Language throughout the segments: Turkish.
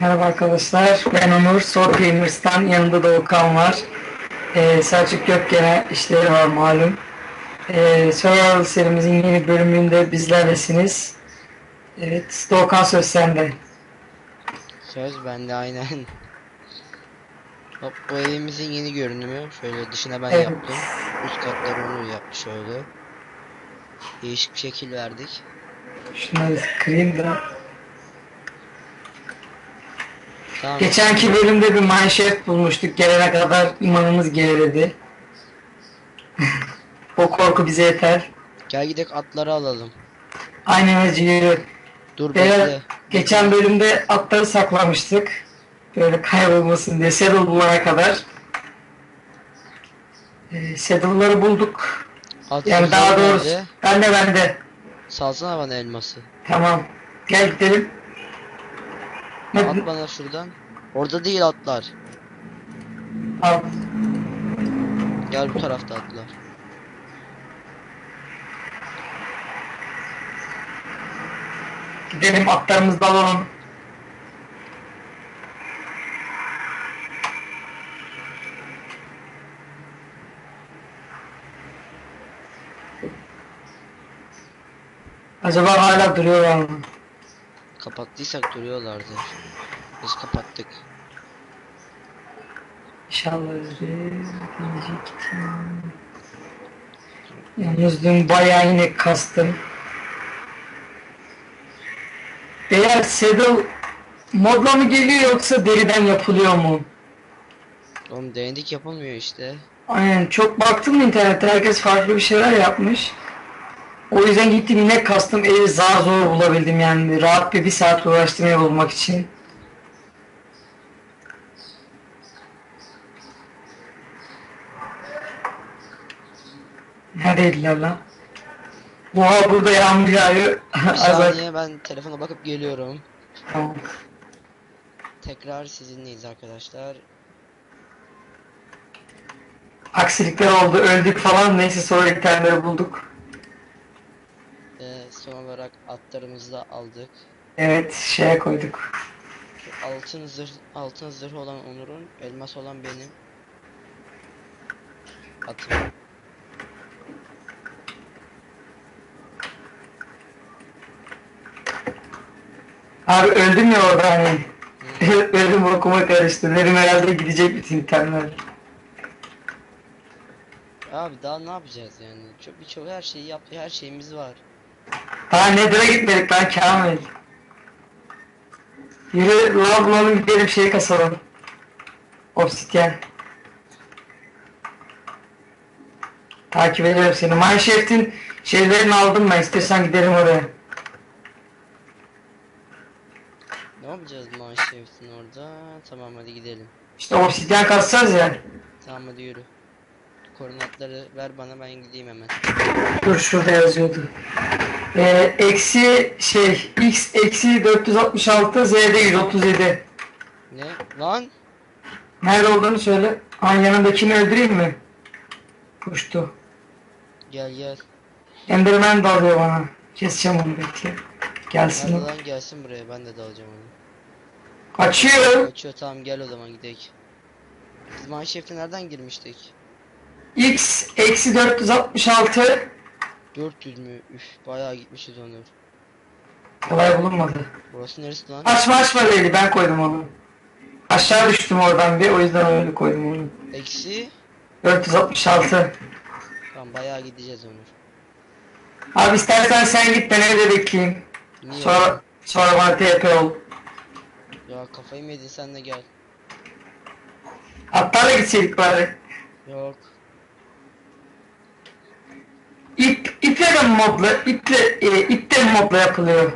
Merhaba arkadaşlar, ben Onur, Soul Gamers'tan yanında da Okan var. Ee, Selçuk Gökgen'e işleri var malum. Ee, Survival serimizin yeni bölümünde bizlerlesiniz. Evet, Doğukan söz sende. Söz bende aynen. Hop bu evimizin yeni görünümü. Şöyle dışına ben Evet. yaptım. Üst katları Onur yapmış şöyle. Değişik bir şekil verdik. Şunları kırayım da. Tamam. Geçenki bölümde bir manşet bulmuştuk. Gelene kadar imanımız geriledi. o korku bize yeter. Gel gidelim atları alalım. Aynen acı. Dur Beyler, bekle. geçen bölümde atları saklamıştık. Böyle kaybolmasın diye saddle bulana kadar. Ee, saddle'ları bulduk. At Yani daha doğrusu nerede? bende bende. Salsana bana elması. Tamam. Gel gidelim. Ne, At bana şuradan. Orada değil atlar. al. Gel bu tarafta atlar. Gidelim atlarımızı da alalım. Acaba hala duruyorlar mı? Kapattıysak duruyorlardır. Biz kapattık. İnşallah diyecektim. Yalnız dün bayağı yine kastım. Eğer saddle modla mı geliyor yoksa deriden yapılıyor mu? Oğlum denedik yapılmıyor işte. Aynen çok baktım internette herkes farklı bir şeyler yapmış. O yüzden gittim yine kastım evi zar zor bulabildim yani rahat bir bir saat uğraştım ev bulmak için. Neredeydiler lan? Oha burada yağmur yağıyor. Bir saniye ben telefona bakıp geliyorum. Tamam. Tekrar sizinleyiz arkadaşlar. Aksilikler oldu öldük falan neyse sonra itemleri bulduk. Son olarak atlarımızı da aldık. Evet şeye koyduk. Altın zırh altın zırh olan Onur'un, elmas olan benim. Atım. Abi öldüm ya orada hani. Öldüm okuma karıştı. Dedim herhalde gidecek bütün itemler. Abi daha ne yapacağız yani? Çok birçok her şeyi yaptı, her şeyimiz var. Daha Nether'a gitmedik lan Kamil. Yürü lav bulalım gidelim şey kasalım. Obsidyen. Takip ederim seni. Mineshaft'in şeylerini aldım ben. İstersen gidelim oraya. Ne yapacağız Manşevt'in orada? Tamam hadi gidelim. İşte obsidyen kasacağız ya. Tamam hadi yürü. Koordinatları ver bana ben gideyim hemen. Dur şurada yazıyordu. Ee, eksi şey x eksi 466 z'de 137. Ne? Lan! Nerede olduğunu söyle. An yanındakini öldüreyim mi? Kuştu. Gel gel. Enderman dalıyor bana. Keseceğim onu bekle. Gelsin. Nerede lan gelsin buraya ben de dalacağım onu. Kaçıyor. Kaçıyor tamam gel o zaman gidelim. Biz Manşevt'e nereden girmiştik? X eksi 466 400 mü? Üf bayağı gitmişiz Onur. kolay bulunmadı. Burası neresi lan? Açma açma değil ben koydum onu. Aşağı düştüm oradan bir o yüzden öyle koydum onu. Eksi. 466. Tamam bayağı gideceğiz Onur. Abi istersen sen git ben evde bekleyeyim. Niye? Sonra sonra bana TP ol. Ya kafayı mı yedin sen de gel. Atlarla gitseydik bari. Yok. İp, iple de mi modla, iple, e, ip de mi modla yapılıyor?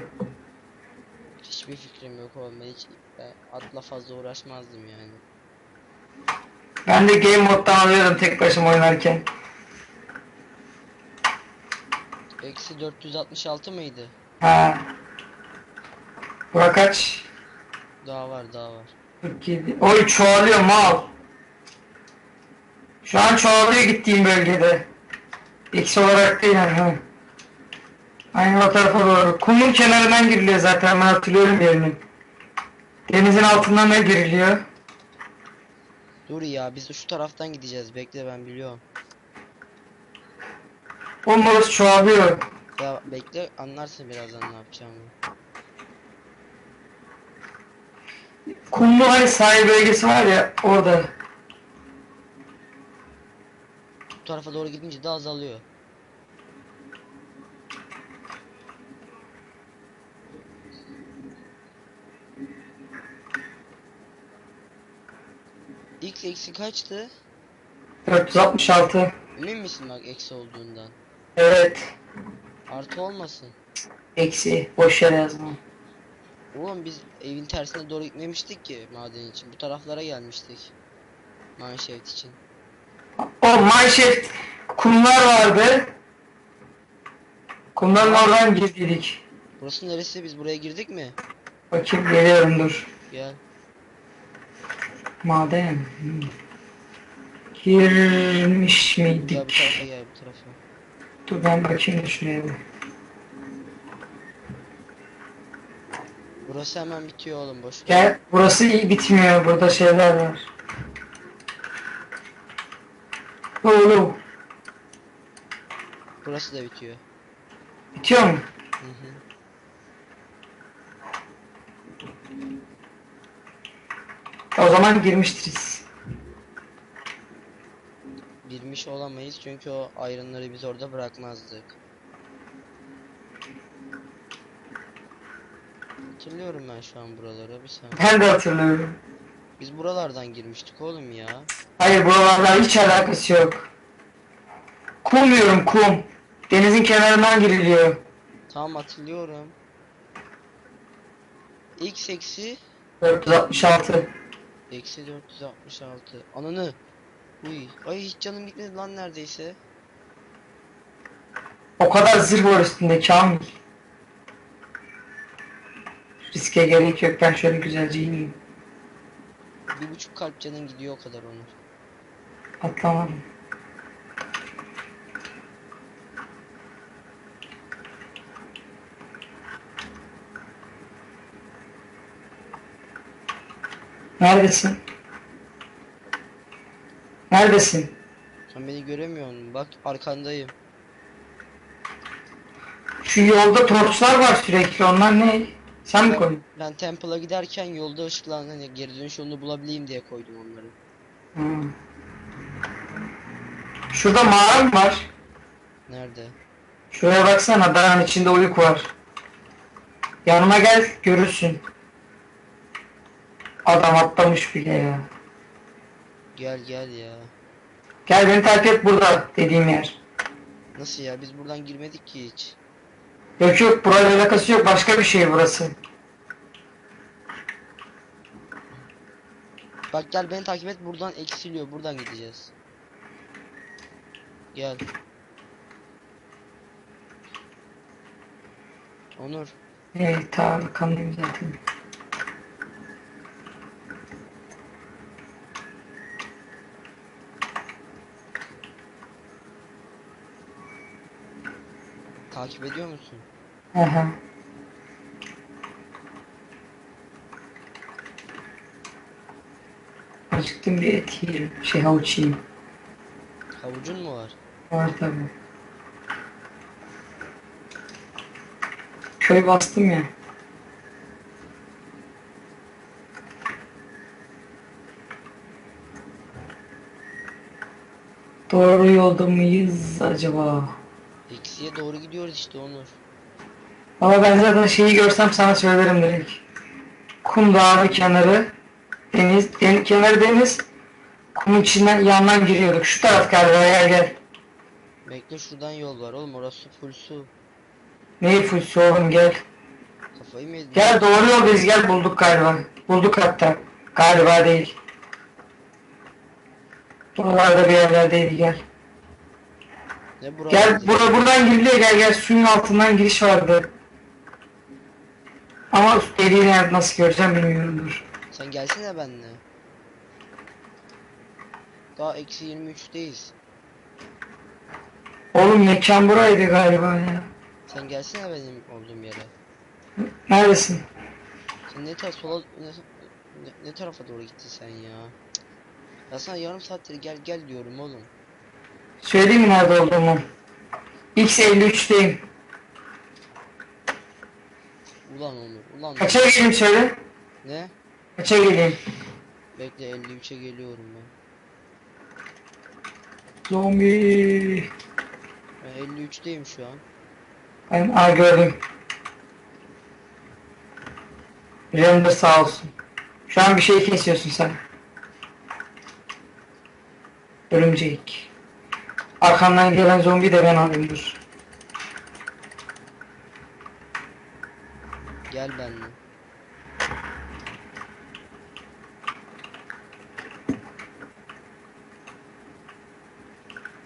Hiçbir fikrim yok oğlum ben hiç ben atla fazla uğraşmazdım yani. Ben de game moddan alıyorum tek başıma oynarken. Eksi 466 mıydı? Ha. Burak kaç? Daha var daha var. 47. Oy çoğalıyor mal. Şu an çoğalıyor gittiğim bölgede. Eksi olarak değil yani. Aynen o tarafa doğru. Kumun kenarından giriliyor zaten ben hatırlıyorum yerini. Denizin altından ne giriliyor? Dur ya biz de şu taraftan gideceğiz. Bekle ben biliyorum. Oğlum orası çoğalıyor. Ya bekle anlarsın birazdan ne yapacağımı. Kumlu hani sahil bölgesi var ya orada. Bu tarafa doğru gidince de azalıyor. X eksi kaçtı? 466. Emin misin bak eksi olduğundan? Evet. Artı olmasın. Eksi. Boş yere yazma. Oğlum biz evin tersine doğru gitmemiştik ki maden için. Bu taraflara gelmiştik. Manşet için. O manşet kumlar vardı. Kumların oradan girdiydik. Burası neresi? Biz buraya girdik mi? Bakayım geliyorum dur. Gel. Maden. Hmm. Girmiş miydik? tarafa gel tarafa. Dur ben bakayım şuraya bir. Burası hemen bitiyor oğlum boş. Gel burası iyi bitmiyor. Burada şeyler var. Oğlum. Burası da bitiyor. Bitiyor mu? Hı hı. O zaman girmiştiriz. Girmiş olamayız çünkü o ayrınları biz orada bırakmazdık. Hatırlıyorum ben şu an buraları bir saniye. Ben de hatırlıyorum. Biz buralardan girmiştik oğlum ya. Hayır buralarla hiç alakası yok. Kum diyorum kum. Denizin kenarından giriliyor. Tamam hatırlıyorum. X eksi 466. eksi 466. Ananı. Uy. Ay hiç canım gitmedi lan neredeyse. O kadar zırh var üstünde Kamil. Riske gerek yok. Ben şöyle güzelce ineyim. Bir buçuk kalp canın gidiyor o kadar Onur. Atlamadım. Neredesin? Neredesin? Sen beni göremiyorsun. Bak arkandayım. Şu yolda torçlar var sürekli. Onlar ne? Sen mi koydun? Ben Temple'a giderken yolda ışıklan hani geri dönüş yolunu bulabileyim diye koydum onları. Hı. Şurada mağara mı var? Nerede? Şuraya baksana dağın içinde uyuk var. Yanıma gel görürsün. Adam atlamış bile ya. Gel gel ya. Gel beni takip et burada dediğim yer. Nasıl ya biz buradan girmedik ki hiç. Yok yok burayla alakası yok başka bir şey burası. Bak gel beni takip et buradan eksiliyor buradan gideceğiz. Gel. Onur Hey ta arkandayım zaten. Takip ediyor musun? Aha. Acıktım bir et yiyeyim. Şey havuç yiyeyim. Havucun mu var? Var tabi. Köy bastım ya. Doğru yolda mıyız acaba? Eksiye doğru gidiyoruz işte Onur. Ama ben zaten şeyi görsem sana söylerim direkt. Kum dağı kenarı, deniz, den, kenarı deniz, kumun içinden yandan giriyorduk. Şu taraf galiba gel gel. Bekle şuradan yol var oğlum orası full su. Neyi full oğlum gel. Kafayı mı yedin? Gel doğru yoldayız gel bulduk galiba. Bulduk hatta. Galiba değil. Buralarda bir yerlerdeydi gel. Ne buralar? Gel bura, buradan giriliyor gel gel suyun altından giriş vardı. Ama deliği nerede nasıl göreceğim bilmiyorum dur. Sen gelsene benimle. Daha eksi 23'teyiz. Oğlum mekan buraydı galiba ya. Sen gelsene benim olduğum yere. Neredesin? Sen ne tarz sola ne- Ne, ne tarafa doğru gittin sen ya? Ya sana yarım saattir gel gel diyorum oğlum. Söyleyeyim mi nerede olduğumu? X53'teyim. Ulan Onur, ulan. Kaça geleyim söyle. Ne? Kaça geleyim? Bekle 53'e geliyorum ben. Zombi. Ben 53'teyim şu an. Ben aa gördüm. Render sağ olsun. Şu an bir şey kesiyorsun sen. Örümcek. Arkamdan gelen zombi de ben dur. Gel benimle.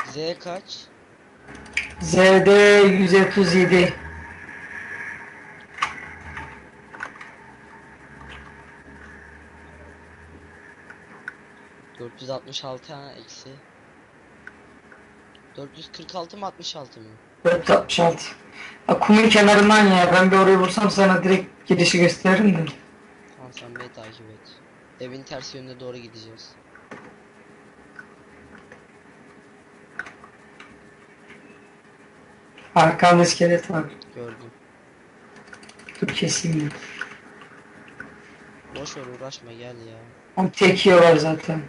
Z kaç? ZD 137. Dört yüz altmış altı eksi. 446 mı 66 mı? 466. Ya kumun kenarından ya. Ben bir orayı vursam sana direkt girişi gösteririm de. Tamam sen beni takip et. Evin ters yönüne doğru gideceğiz. Arkamda iskelet var. Gördüm. Dur keseyim ya. Boş ver uğraşma gel ya. Ama tek yiyorlar zaten.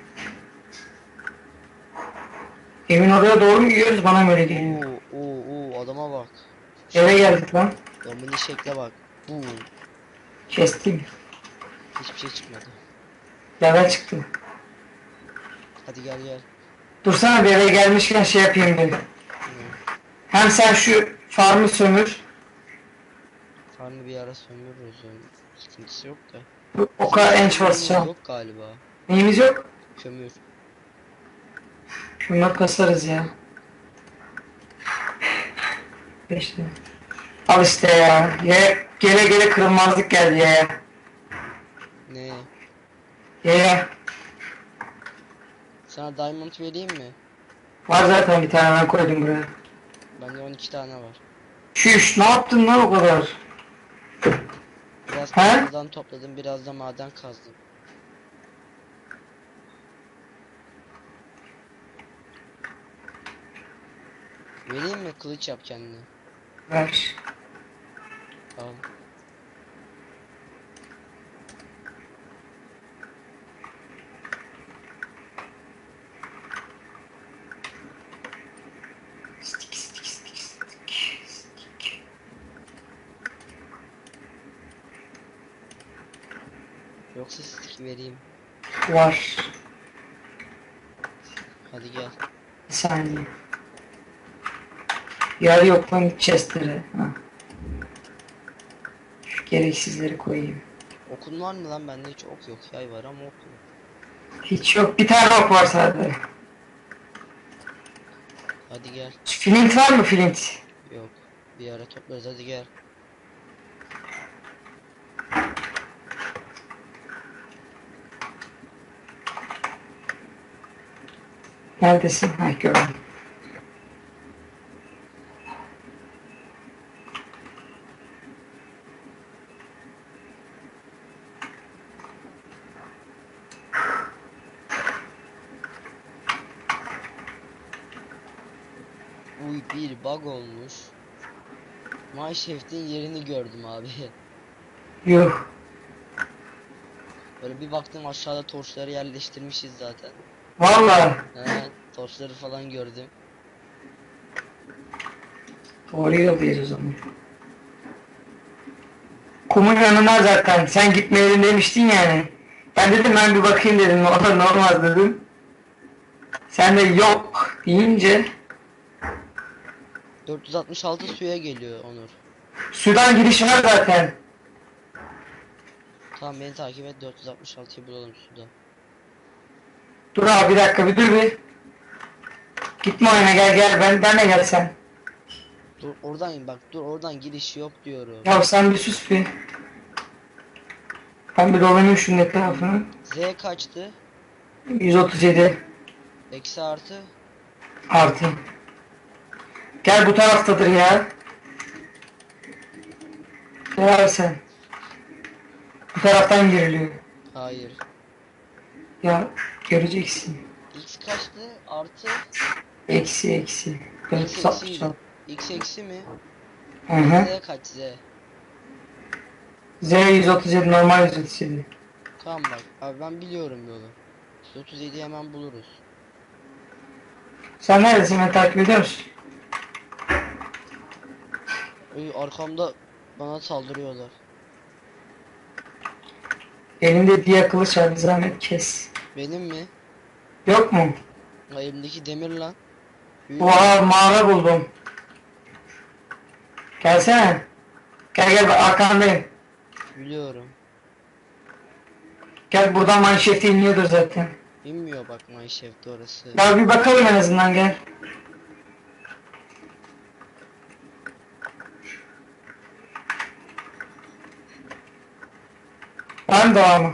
Evin oraya doğru mu gidiyoruz bana mı öyle geliyor. Oo oo oo adama bak. Eve geldik lan. Domini şekle bak. Bu Kestim. hiçbir şey çıkmadı. Level çıktı. Hadi gel gel. Dursana bir eve gelmişken şey yapayım dedim. Hem sen şu farmı sömür. Farmı bir ara sömürürüz yani. Sıkıntısı yok da. O kadar enç basacağım. Yok galiba. Neyimiz yok. Kömür. Şunları kasarız ya. İşte. Al işte ya. ya. Gele gele kırılmazlık geldi ya. Ne? Ya. Sana diamond vereyim mi? Var zaten bir tane ben koydum buraya. Bende 12 tane var. Şuş ne yaptın lan o kadar? Biraz He? topladım, biraz da maden kazdım. Vereyim mi? Kılıç yap kendine. Ver. Stik. Yoksa stick vereyim. Var. Hadi gel. Bir saniye. Yer yok lan chestlere. Ha. Şu gereksizleri koyayım. Okun var mı lan? Bende hiç ok yok. Yay var ama ok yok. Hiç yok. Bir tane ok var sadece. Hadi gel. Flint var mı flint? Yok. Bir ara toplarız hadi gel. Neredesin? Ha gördüm. Uy bir bug olmuş. Mineshaft'in yerini gördüm abi. Yuh. Böyle bir baktım aşağıda torçları yerleştirmişiz zaten. Valla. He, torçları falan gördüm. Doğru yoldayız o zaman. Kumun yanına zaten. Sen gitmeyelim demiştin yani. Ben dedim ben bir bakayım dedim. Ne olur ne olmaz dedim. Sen de yok deyince 466 suya geliyor Onur. Sudan giriş var zaten. Tamam beni takip et 466'yı bulalım suda. Dur abi bir dakika bir dur bir. Gitme oyuna gel gel ben benle gel sen. Dur oradan in bak dur oradan giriş yok diyorum. Ya sen bir sus bir. Ben bir dolanayım şunun etrafını. Z kaçtı? 137 Eksi artı. artı. Gel bu taraftadır ya. Gel sen. Bu taraftan giriliyor. Hayır. Ya göreceksin. X kaçtı? Artı Eksi eksi. 466. X eksi mi? Hı hı. Z kaç Z? Z 137 normal 137. Tamam bak. Abi ben biliyorum yolu. 137 hemen buluruz. Sen neredesin beni takip ediyor musun? Oy arkamda bana saldırıyorlar. Elinde diye kılıç var bir zahmet kes. Benim mi? Yok mu? Ha, elimdeki demir lan. Büyük- Oha mağara buldum. Gelsene. Gel gel bak arkandayım. Biliyorum. Gel buradan manşeti iniyordur zaten. Bilmiyor bak Mineshaft'te orası. Ya bir bakalım en azından gel. Ben devamı.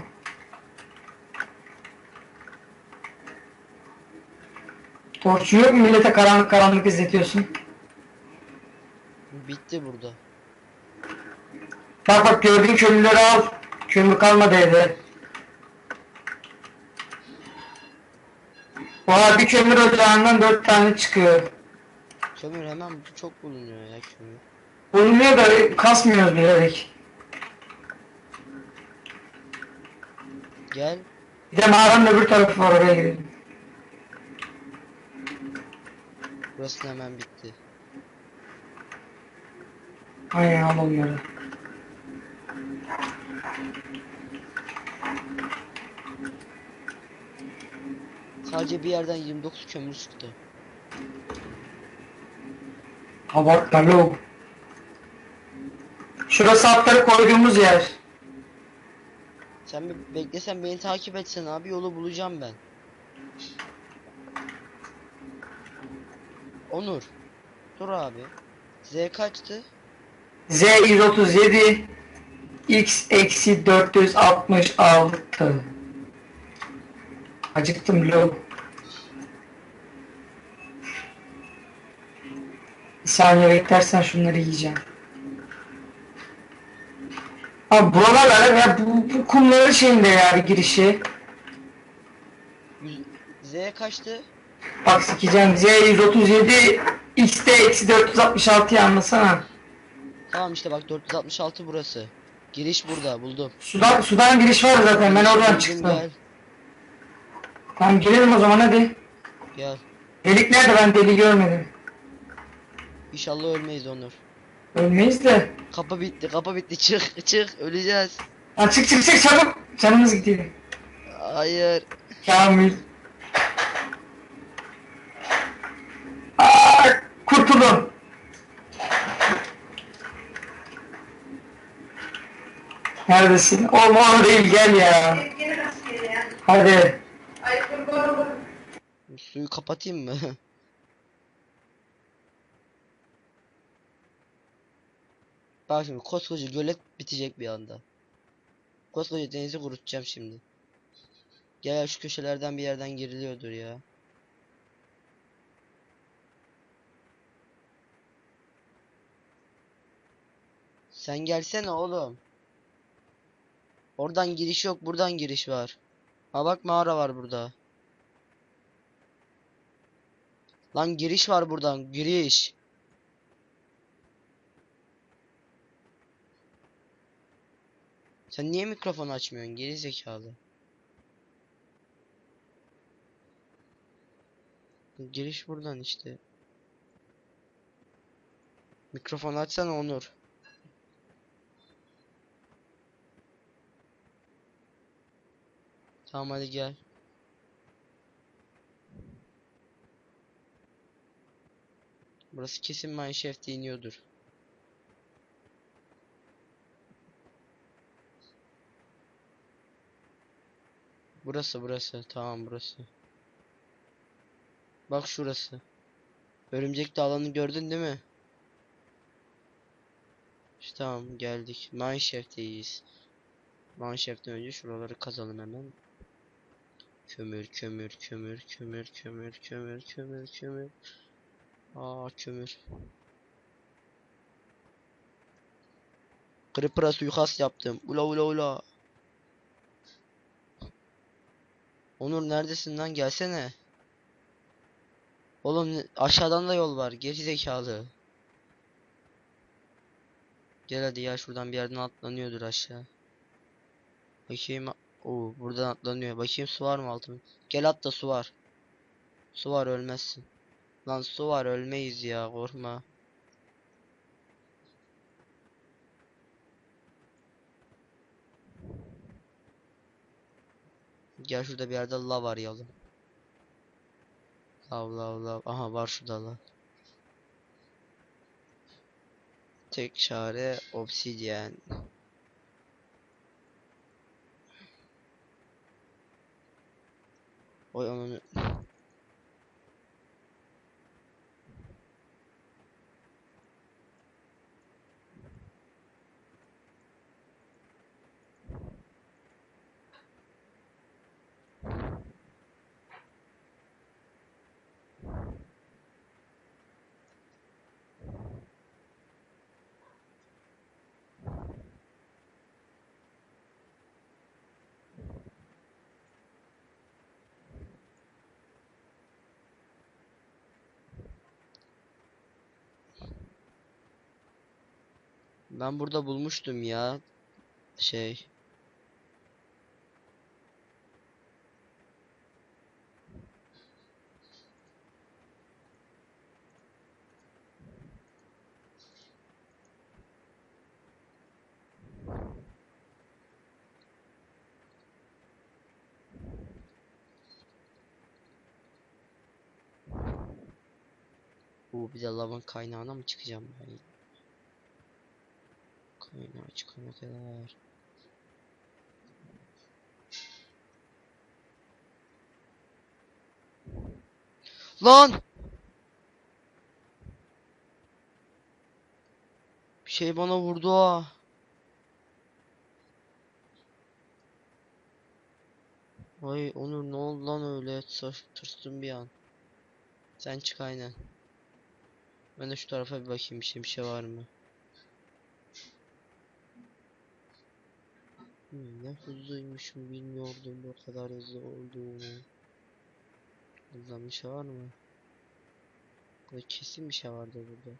Torçun yok mu millete karanlık karanlık izletiyorsun? Bitti burada. Bak bak gördüğün kömürleri al. Kömür kalmadı evde. Oha bir kömür ocağından dört tane çıkıyor. Kömür hemen çok bulunuyor ya kömür. Bulunuyor da kasmıyoruz bilerek. Gel. Bir de mağaranın öbür tarafı var oraya gidelim. Burası hemen bitti. Aynen al onları. Sadece bir yerden 29 kömür çıktı. Abartma lo. Şurası atları koyduğumuz yer. Sen bir beklesen beni takip etsen abi yolu bulacağım ben. Onur. Dur abi. Z kaçtı? Z 137 X eksi 466 Acıktım lo. Bir saniye beklersen şunları yiyeceğim. Abi buralar ya bu, bu kumların şeyinde ya bir girişi. Z kaçtı? Bak sikeceğim Z 137 X'te eksi 466'yı anlasana. Tamam işte bak 466 burası. Giriş burada buldum. Sudan, sudan giriş var zaten ben oradan çıktım. Gel. Tamam girelim o zaman hadi. Gel. Delik nerede ben deli görmedim. İnşallah ölmeyiz Onur. Ölmeyiz de. Kapı bitti, kapı bitti. Çık, çık. Öleceğiz. Ha, çık çık çık çabuk. Canımız gidiyor. Hayır. Kamil. Aa, kurtulun. Neredesin? Oğlum o değil gel ya. Hadi. Suyu kapatayım mı? Bak şimdi koskoca gölet bitecek bir anda. Koskoca denizi kurutacağım şimdi. Gel şu köşelerden bir yerden giriliyordur ya. Sen gelsene oğlum. Oradan giriş yok, buradan giriş var. Ha bak mağara var burada. Lan giriş var buradan, giriş. Sen niye mikrofonu açmıyorsun geri zekalı? Giriş buradan işte. Mikrofonu açsana Onur. Tamam hadi gel. Burası kesin Mineshaft'e iniyordur. Burası burası. Tamam burası. Bak şurası. Örümcek alanı gördün değil mi? İşte tamam geldik. Mineshaft'teyiz. Mineshaft'ten önce şuraları kazalım hemen. Kömür, kömür, kömür, kömür, kömür, kömür, kömür, kömür. Aa kömür. Creeper'a suikast yaptım. Ula ula ula. Onur neredesin lan gelsene. Oğlum aşağıdan da yol var geri zekalı. Gel hadi ya şuradan bir yerden atlanıyordur aşağı. Bakayım. Oo buradan atlanıyor. Bakayım su var mı altında? Gel atla su var. Su var ölmezsin. Lan su var ölmeyiz ya korkma. Gel şurada bir yerde lav arayalım. Lav lav lav. Aha var şurada lav. Tek çare obsidyen. Oy onu Ben burada bulmuştum ya şey Bu bir de lavın kaynağına mı çıkacağım ben? Kaynağı çıkana kadar. Lan! Bir şey bana vurdu ha. Ay Onur ne oldu lan öyle? Tırs- Tırstım bir an. Sen çık aynen. Ben de şu tarafa bir bakayım şey bir şey var mı? Hmm, ne hızlıymışım bilmiyordum bu kadar hızlı olduğunu. Hızlan bir şey var mı? Burada kesin bir şey vardı burada.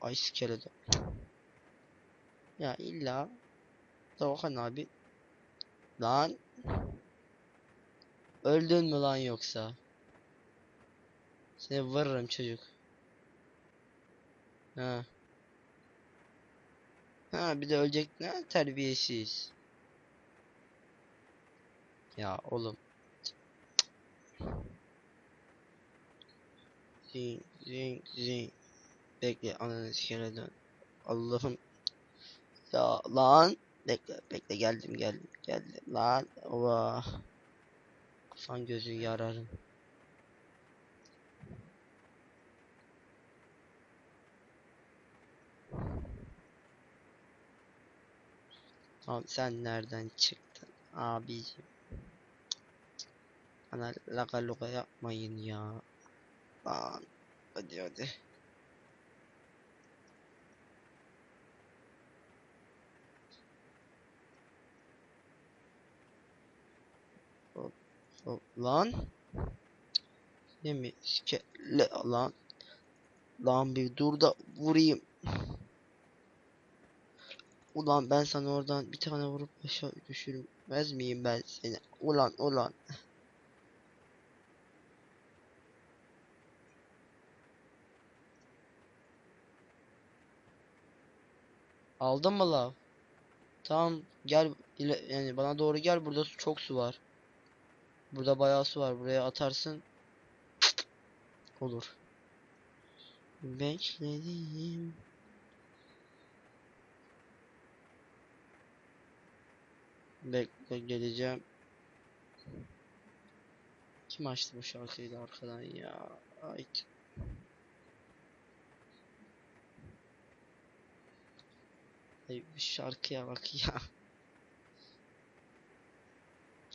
Ay skeleton. Ya illa Doğan abi. Lan. Öldün mü lan yoksa? Seni vururum çocuk. Ha. Ha bir de ölecek ne terbiyesiz. Ya oğlum. Zing zing zing. Bekle ananı sikene dön. Allah'ım. Ya lan. Bekle bekle geldim geldim geldim lan. Oha. Kafan gözün yararım. Abi sen nereden çıktın abiciğim? Bana laka luka yapmayın ya. Lan hadi hadi. Hop, hop, Lan. Ne mi? Skele lan. Lan bir dur da vurayım. Ulan ben sana oradan bir tane vurup aşağı düşürmez miyim ben seni? Ulan ulan. Aldın mı lav? Tamam gel yani bana doğru gel burada su- çok su var. Burada bayağı su var. Buraya atarsın. Olur. Bekledim. Bekle geleceğim. Kim açtı bu şarkıyı da arkadan ya? Ay. Ay şarkıya bak ya.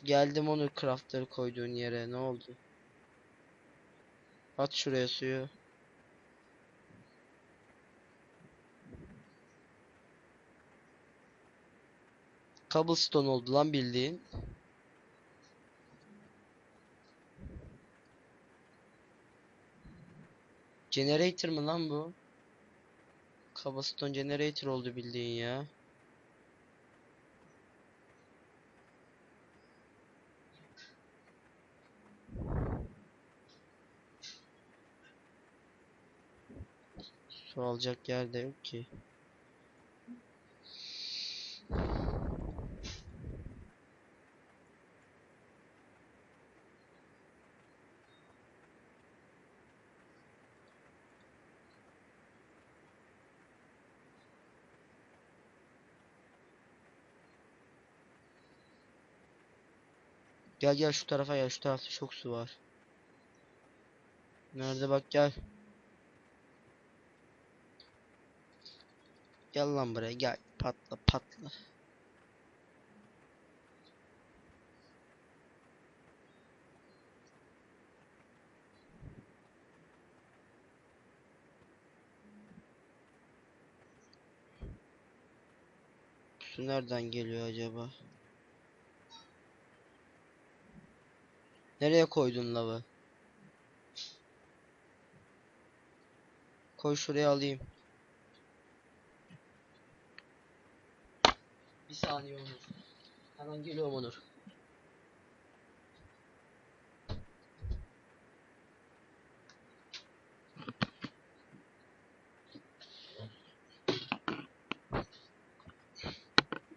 Geldim onu craftları koyduğun yere ne oldu? At şuraya suyu. Cobblestone oldu lan bildiğin. Generator mı lan bu? Cobblestone generator oldu bildiğin ya. Su alacak yer de yok ki. Gel gel şu tarafa gel şu tarafta çok su var. Nerede bak gel. Gel lan buraya gel patla patla. Su nereden geliyor acaba? Nereye koydun lavı? Koy şuraya alayım. Bir saniye Onur. Hemen geliyorum Onur.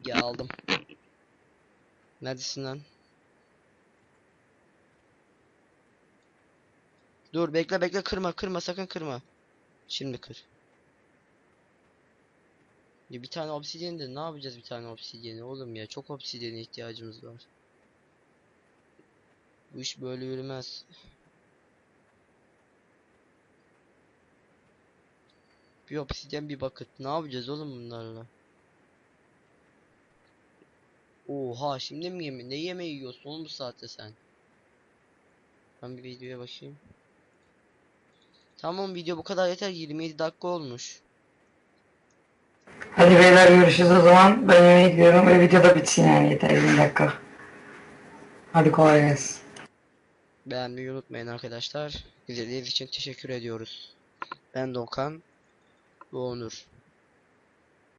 Gel aldım. Neredesin lan? Dur bekle bekle kırma kırma sakın kırma. Şimdi kır. Ya bir tane obsidyen de ne yapacağız bir tane obsidyeni oğlum ya çok obsidyene ihtiyacımız var. Bu iş böyle yürümez. Bir obsidyen bir bucket. Ne yapacağız oğlum bunlarla? Oha şimdi mi yeme ne yemeği yiyorsun oğlum bu saatte sen? Ben bir videoya bakayım. Tamam video bu kadar yeter 27 dakika olmuş. Hadi beyler görüşürüz o zaman. Ben yemeğe gidiyorum ve video da bitsin yani yeter 20 dakika. Hadi kolay gelsin. Beğenmeyi unutmayın arkadaşlar. İzlediğiniz için teşekkür ediyoruz. Ben Doğukan. Bu Onur.